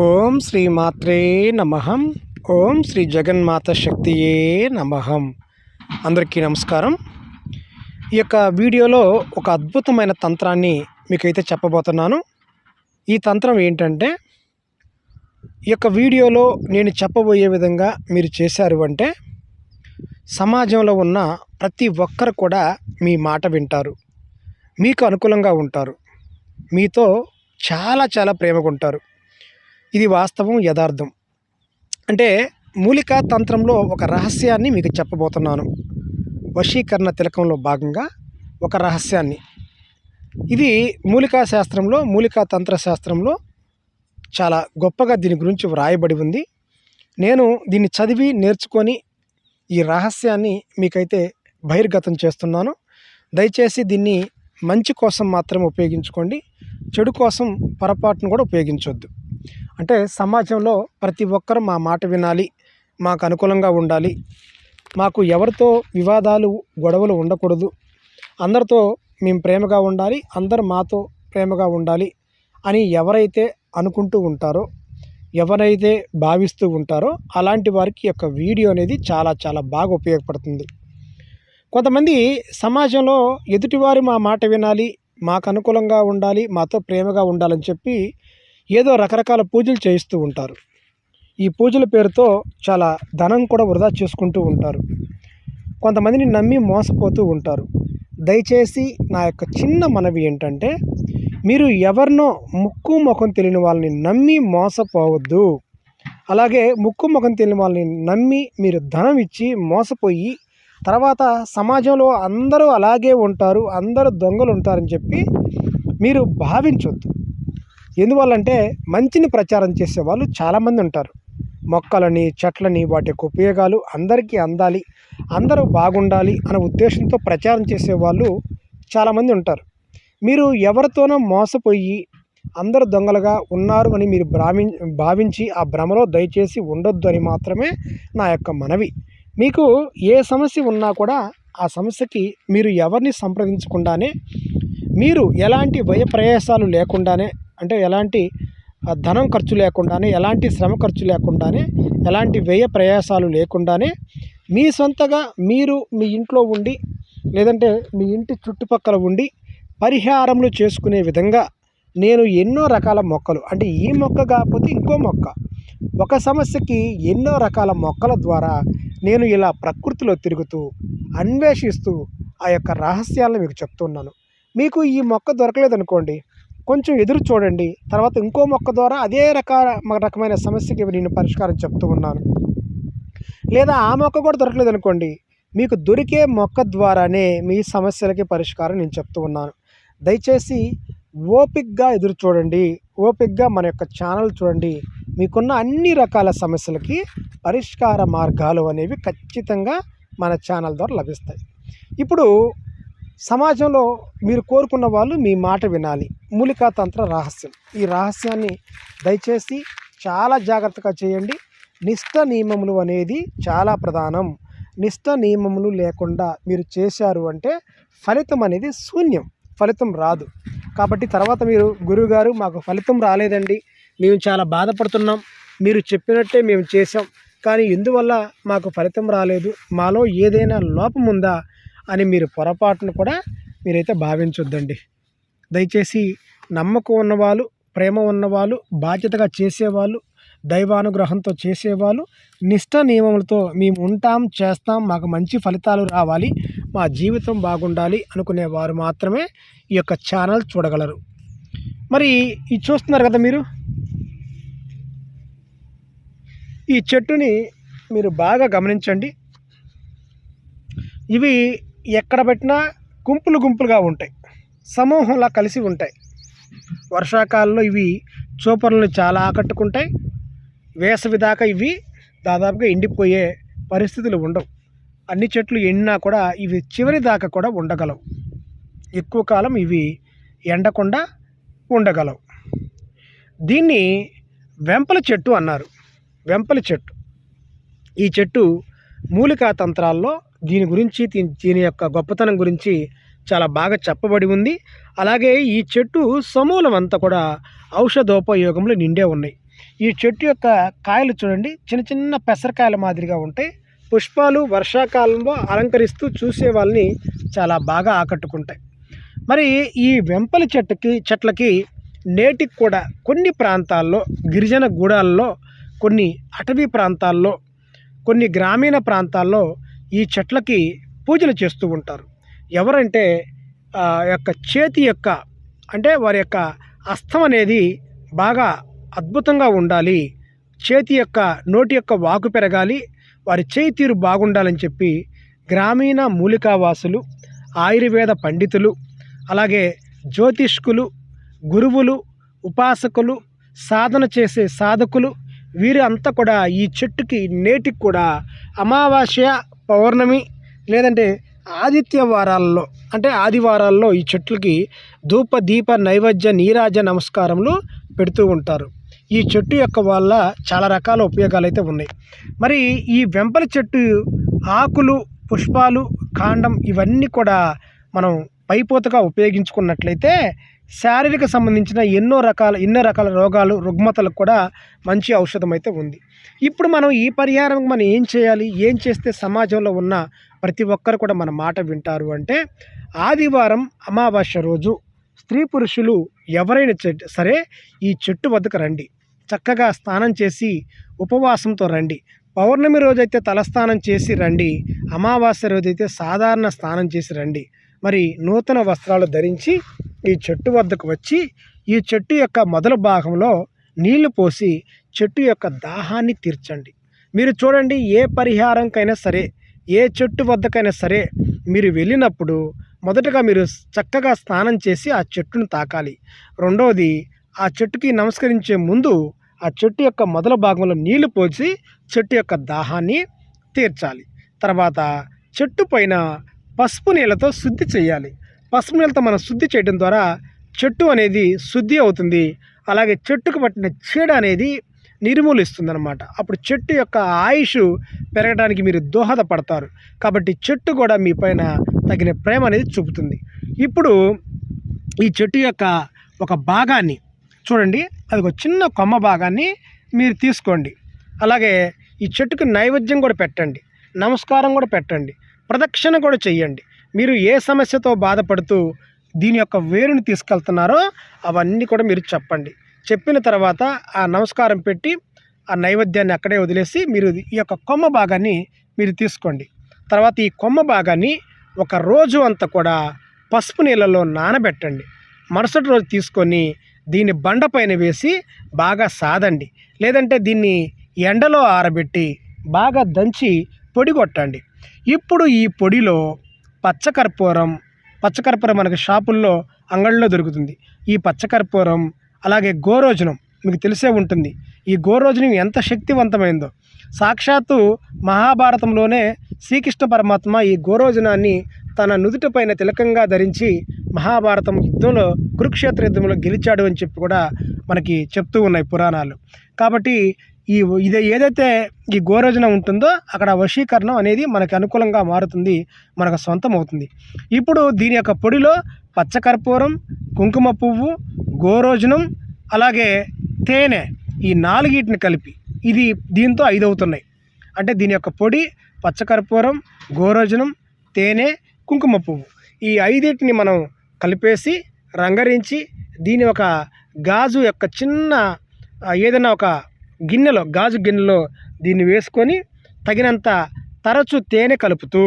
ఓం శ్రీ మాత్రే నమహం ఓం శ్రీ జగన్మాత శక్తియే నమహం అందరికీ నమస్కారం. ఈ యొక్క వీడియోలో ఒక అద్భుతమైన తంత్రాన్ని మీకైతే చెప్పబోతున్నాను. ఈ తంత్రం ఏంటంటే ఈ యొక్క వీడియోలో నేను చెప్పబోయే విధంగా మీరు చేశారు అంటే సమాజంలో ఉన్న ప్రతి ఒక్కరు కూడా మీ మాట వింటారు. మీకు అనుకూలంగా ఉంటారు. మీతో చాలా చాలా ప్రేమగా ఉంటారు. ఇది వాస్తవం యథార్థం. అంటే మూలికా తంత్రంలో ఒక రహస్యాన్ని మీకు చెప్పబోతున్నాను. వశీకరణ తిలకంలో భాగంగా ఒక రహస్యాన్ని. ఇది మూలికా శాస్త్రంలో మూలికా తంత్ర శాస్త్రంలో చాలా గొప్పగా దీని గురించి వ్రాయబడి ఉంది. నేను దీన్ని చదివి నేర్చుకొని ఈ రహస్యాన్ని మీకైతే బహిర్గతం చేస్తున్నాను. దయచేసి దీన్ని మంచి కోసం మాత్రం ఉపయోగించుకోండి. చెడు కోసం పొరపాటును కూడా ఉపయోగించవద్దు అంటే సమాజంలో ప్రతి ఒక్కరు మా మాట వినాలి మాకు అనుకూలంగా ఉండాలి. మాకు ఎవరితో వివాదాలు గొడవలు ఉండకూడదు. అందరితో మేము ప్రేమగా ఉండాలి అందరు మాతో ప్రేమగా ఉండాలి అని ఎవరైతే అనుకుంటూ ఉంటారో ఎవరైతే భావిస్తూ ఉంటారో అలాంటి వారికి యొక్క వీడియో అనేది చాలా చాలా బాగా ఉపయోగపడుతుంది. కొంతమంది సమాజంలో ఎదుటివారు మా మాట వినాలి మాకు అనుకూలంగా ఉండాలి మాతో ప్రేమగా ఉండాలని చెప్పి ఏదో రకరకాల పూజలు చేయిస్తూ ఉంటారు. ఈ పూజల పేరుతో చాలా ధనం కూడా వృధా చేసుకుంటూ ఉంటారు. కొంతమందిని నమ్మి మోసపోతూ ఉంటారు. దయచేసి నా యొక్క చిన్న మనవి ఏంటంటే మీరు ఎవరినో ముక్కు ముఖం తెలియని వాళ్ళని నమ్మి మోసపోవద్దు. అలాగే ముక్కు ముఖం తెలియని వాళ్ళని నమ్మి మీరు ధనం ఇచ్చి మోసపోయి తర్వాత సమాజంలో అందరూ అలాగే ఉంటారు అందరూ దొంగలు ఉంటారని చెప్పి మీరు భావించొద్దు. ఎందువల్లంటే మంచిని ప్రచారం చేసే వాళ్ళు చాలామంది ఉంటారు. మొక్కలని చెట్లని వాటి యొక్క ఉపయోగాలు అందరికీ అందాలి అందరూ బాగుండాలి అనే ఉద్దేశంతో ప్రచారం చేసే వాళ్ళు చాలామంది ఉంటారు. మీరు ఎవరితోనో మోసపోయి అందరు దొంగలుగా ఉన్నారు అని మీరు భ్రామి భావించి ఆ భ్రమలో దయచేసి ఉండొద్దు అని మాత్రమే నా యొక్క మనవి. మీకు ఏ సమస్య ఉన్నా కూడా ఆ సమస్యకి మీరు ఎవరిని సంప్రదించకుండానే మీరు ఎలాంటి వ్యయ ప్రయాసాలు లేకుండానే అంటే ఎలాంటి ధనం ఖర్చు లేకుండానే ఎలాంటి శ్రమ ఖర్చు లేకుండానే ఎలాంటి వ్యయ ప్రయాసాలు లేకుండానే మీ సొంతగా మీరు మీ ఇంట్లో ఉండి లేదంటే మీ ఇంటి చుట్టుపక్కల ఉండి పరిహారములు చేసుకునే విధంగా నేను ఎన్నో రకాల మొక్కలు అంటే ఈ మొక్క కాకపోతే ఇంకో మొక్క. ఒక సమస్యకి ఎన్నో రకాల మొక్కల ద్వారా నేను ఇలా ప్రకృతిలో తిరుగుతూ అన్వేషిస్తూ ఆ యొక్క రహస్యాలను మీకు చెప్తున్నాను. మీకు ఈ మొక్క దొరకలేదనుకోండి కొంచెం ఎదురు చూడండి. తర్వాత ఇంకో మొక్క ద్వారా అదే రకాల రకమైన సమస్యకి నేను పరిష్కారం చెప్తూ ఉన్నాను. లేదా ఆ మొక్క కూడా దొరకలేదు అనుకోండి మీకు దొరికే మొక్క ద్వారానే మీ సమస్యలకి పరిష్కారం నేను చెప్తూ ఉన్నాను. దయచేసి ఓపిక్గా ఎదురు చూడండి. ఓపిక్గా మన యొక్క ఛానల్ చూడండి. మీకున్న అన్ని రకాల సమస్యలకి పరిష్కార మార్గాలు అనేవి ఖచ్చితంగా మన ఛానల్ ద్వారా లభిస్తాయి. ఇప్పుడు సమాజంలో మీరు కోరుకున్న వాళ్ళు మీ మాట వినాలి. మూలికా తంత్ర రహస్యం. ఈ రహస్యాన్ని దయచేసి చాలా జాగ్రత్తగా చేయండి. నిష్ట నియమములు అనేది చాలా ప్రధానం. నిష్ట నియమములు లేకుండా మీరు చేశారు అంటే ఫలితం అనేది శూన్యం. ఫలితం రాదు. కాబట్టి తర్వాత మీరు గురువుగారు మాకు ఫలితం రాలేదండి. మేము చాలా బాధపడుతున్నాం. మీరు చెప్పినట్టే మేము చేసాం కానీ ఎందువల్ల మాకు ఫలితం రాలేదు? మాలో ఏదైనా లోపం ఉందా? అని మీరు పొరపాటును కూడా మీరైతే భావించొద్దండి. దయచేసి నమ్మకం ఉన్నవాళ్ళు ప్రేమ ఉన్నవాళ్ళు బాధ్యతగా చేసేవాళ్ళు దైవానుగ్రహంతో చేసేవాళ్ళు నిష్ట నియమములతో మేము ఉంటాం చేస్తాం మాకు మంచి ఫలితాలు రావాలి మా జీవితం బాగుండాలి అనుకునే వారు మాత్రమే ఈ యొక్క ఛానల్ చూడగలరు. మరి ఇది చూస్తున్నారు కదా మీరు? ఈ చెట్టుని మీరు బాగా గమనించండి. ఇవి ఎక్కడ పెట్టినా గుంపులు గుంపులుగా ఉంటాయి. సమూహంలా కలిసి ఉంటాయి. వర్షాకాలంలో ఇవి చూపర్లను చాలా ఆకట్టుకుంటాయి. వేసవి దాకా ఇవి దాదాపుగా ఎండిపోయే పరిస్థితులు ఉండవు. అన్ని చెట్లు ఎండినా కూడా ఇవి చివరి దాకా కూడా ఉండగలవు. ఎక్కువ కాలం ఇవి ఎండకుండా ఉండగలవు. దీన్ని వెంపల చెట్టు అన్నారు. వెంపల చెట్టు. ఈ చెట్టు మూలికా తంత్రాల్లో దీని గురించి దీని యొక్క గొప్పతనం గురించి చాలా బాగా చెప్పబడి ఉంది. అలాగే ఈ చెట్టు సమూలం అంతా కూడా ఔషధోపయోగంలో నిండే ఉన్నాయి. ఈ చెట్టు యొక్క కాయలు చూడండి. చిన్న చిన్న పెసరకాయల మాదిరిగా ఉంటాయి. పుష్పాలు వర్షాకాలంలో అలంకరిస్తూ చూసే వాళ్ళని చాలా బాగా ఆకట్టుకుంటాయి. మరి ఈ వెంపల చెట్టుకి చెట్లకి నేటికి కూడా కొన్ని ప్రాంతాల్లో గిరిజన గూడాల్లో కొన్ని అటవీ ప్రాంతాల్లో కొన్ని గ్రామీణ ప్రాంతాల్లో ఈ చెట్లకి పూజలు చేస్తూ ఉంటారు. ఎవరంటే యొక్క చేతి యొక్క అంటే వారి యొక్క అస్తం అనేది బాగా అద్భుతంగా ఉండాలి. చేతి యొక్క నోటి యొక్క వాకు పెరగాలి. వారి చేయి తీరు బాగుండాలని చెప్పి గ్రామీణ మూలికావాసులు ఆయుర్వేద పండితులు అలాగే జ్యోతిష్కులు గురువులు ఉపాసకులు సాధన చేసే సాధకులు వీరు అంతా కూడా ఈ చెట్టుకి నేటికి కూడా అమావాస్య పౌర్ణమి లేదంటే ఆదిత్య వారాల్లో అంటే ఆదివారాల్లో ఈ చెట్లకి ధూప దీప నైవేద్య నీరాజ నమస్కారములు పెడుతూ ఉంటారు. ఈ చెట్టు యొక్క వల్ల చాలా రకాల ఉపయోగాలు అయితే ఉన్నాయి. మరి ఈ వెంపల చెట్టు ఆకులు పుష్పాలు కాండం ఇవన్నీ కూడా మనం పైపోతగా ఉపయోగించుకున్నట్లయితే శారీరక సంబంధించిన ఎన్నో రకాల ఎన్నో రకాల రోగాలు రుగ్మతలకు కూడా మంచి ఔషధం అయితే ఉంది. ఇప్పుడు మనం ఈ పరిహారం మనం ఏం చేయాలి? ఏం చేస్తే సమాజంలో ఉన్న ప్రతి ఒక్కరు కూడా మన మాట వింటారు అంటే ఆదివారం అమావాస్య రోజు స్త్రీ పురుషులు ఎవరైనా చెట్టు సరే ఈ చెట్టు వద్దకు రండి. చక్కగా స్నానం చేసి ఉపవాసంతో రండి. పౌర్ణమి రోజైతే తలస్నానం చేసి రండి. అమావాస్య రోజైతే సాధారణ స్నానం చేసి రండి. మరి నూతన వస్త్రాలు ధరించి ఈ చెట్టు వద్దకు వచ్చి ఈ చెట్టు యొక్క మొదల భాగంలో నీళ్ళు పోసి చెట్టు యొక్క దాహాన్ని తీర్చండి. మీరు చూడండి ఏ పరిహారంకైనా సరే ఏ చెట్టు వద్దకైనా సరే మీరు వెళ్ళినప్పుడు మొదటగా మీరు చక్కగా స్నానం చేసి ఆ చెట్టును తాకాలి. రెండవది ఆ చెట్టుకి నమస్కరించే ముందు ఆ చెట్టు యొక్క మొదల భాగంలో నీళ్ళు పోసి చెట్టు యొక్క దాహాన్ని తీర్చాలి. తర్వాత చెట్టు పైన పసుపు నీళ్ళతో శుద్ధి చేయాలి. పసుపు నీళ్ళతో మనం శుద్ధి చేయడం ద్వారా చెట్టు అనేది శుద్ధి అవుతుంది. అలాగే చెట్టుకు పట్టిన చీడ అనేది నిర్మూలిస్తుంది అనమాట అప్పుడు చెట్టు యొక్క ఆయుష్ పెరగడానికి మీరు దోహదపడతారు. కాబట్టి చెట్టు కూడా మీ పైన తగిన ప్రేమ అనేది చూపుతుంది. ఇప్పుడు ఈ చెట్టు యొక్క ఒక భాగాన్ని చూడండి. అది ఒక చిన్న కొమ్మ భాగాన్ని మీరు తీసుకోండి. అలాగే ఈ చెట్టుకు నైవేద్యం కూడా పెట్టండి. నమస్కారం కూడా పెట్టండి. ప్రదక్షిణ కూడా చేయండి. మీరు ఏ సమస్యతో బాధపడుతూ దీని యొక్క వేరుని తీసుకెళ్తున్నారో అవన్నీ కూడా మీరు చెప్పండి. చెప్పిన తర్వాత ఆ నమస్కారం పెట్టి ఆ నైవేద్యాన్ని అక్కడే వదిలేసి మీరు ఈ యొక్క కొమ్మ భాగాన్ని మీరు తీసుకోండి. తర్వాత ఈ కొమ్మ భాగాన్ని ఒక రోజు అంతా కూడా పసుపు నీళ్ళలో నానబెట్టండి. మరుసటి రోజు తీసుకొని దీన్ని బండ పైన వేసి బాగా సాదండి. లేదంటే దీన్ని ఎండలో ఆరబెట్టి బాగా దంచి పొడి కొట్టండి. ఇప్పుడు ఈ పొడిలో పచ్చకర్పూరం పచ్చకర్పూరం మనకి షాపుల్లో అంగళ్ళలో దొరుకుతుంది. ఈ పచ్చకర్పూరం అలాగే గోరోజనం మీకు తెలిసే ఉంటుంది. ఈ గోరోజనం ఎంత శక్తివంతమైందో. సాక్షాత్తు మహాభారతంలోనే శ్రీకృష్ణ పరమాత్మ ఈ గోరోజనాన్ని తన నుదుటిపైన తిలకంగా ధరించి మహాభారతం యుద్ధంలో కురుక్షేత్ర యుద్ధంలో గెలిచాడు అని చెప్పి కూడా మనకి చెప్తూ ఉన్నాయి పురాణాలు. కాబట్టి ఈ ఇది ఏదైతే ఈ గోరోజన ఉంటుందో అక్కడ వశీకరణం అనేది మనకు అనుకూలంగా మారుతుంది మనకు సొంతం అవుతుంది ఇప్పుడు దీని యొక్క పొడిలో పచ్చకర్పూరం కుంకుమ పువ్వు గోరోజనం అలాగే తేనె ఈ నాలుగిటిని కలిపి ఇది దీంతో ఐదు అవుతున్నాయి అంటే దీని యొక్క పొడి పచ్చకర్పూరం గోరోజనం తేనె కుంకుమ పువ్వు. ఈ ఐదింటిని మనం కలిపేసి రంగరించి దీని ఒక గాజు యొక్క చిన్న ఏదైనా ఒక గిన్నెలో గాజు గిన్నెలో దీన్ని వేసుకొని తగినంత తరచు తేనె కలుపుతూ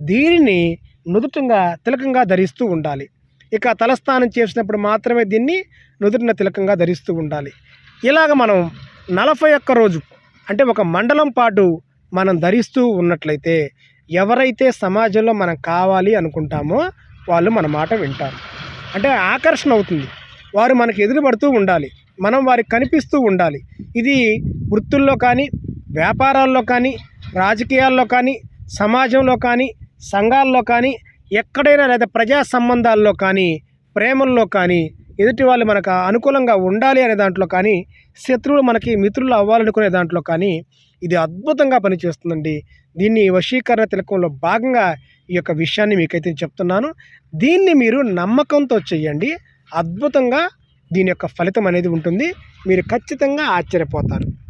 దీనిని నుదుటంగా తిలకంగా ధరిస్తూ ఉండాలి. ఇక తలస్నానం చేసినప్పుడు మాత్రమే దీన్ని నుదుటిన తిలకంగా ధరిస్తూ ఉండాలి. ఇలాగ మనం నలభై ఒక్క రోజు అంటే ఒక మండలం పాటు మనం ధరిస్తూ ఉన్నట్లయితే ఎవరైతే సమాజంలో మనం కావాలి అనుకుంటామో వాళ్ళు మన మాట వింటారు. అంటే ఆకర్షణ అవుతుంది. వారు మనకు ఎదురుపడుతూ ఉండాలి. మనం వారికి కనిపిస్తూ ఉండాలి. ఇది వృత్తుల్లో కానీ వ్యాపారాల్లో కానీ రాజకీయాల్లో కానీ సమాజంలో కానీ సంఘాల్లో కానీ ఎక్కడైనా లేదా ప్రజా సంబంధాల్లో కానీ ప్రేమల్లో కానీ ఎదుటి వాళ్ళు మనకు అనుకూలంగా ఉండాలి అనే దాంట్లో కానీ శత్రువులు మనకి మిత్రులు అవ్వాలనుకునే దాంట్లో కానీ ఇది అద్భుతంగా పనిచేస్తుందండి. దీన్ని వశీకరణ తిలకంలో భాగంగా ఈ యొక్క విషయాన్ని మీకైతే చెప్తున్నాను. దీన్ని మీరు నమ్మకంతో చేయండి. అద్భుతంగా దీని యొక్క ఫలితం అనేది ఉంటుంది. మీరు ఖచ్చితంగా ఆశ్చర్యపోతారు.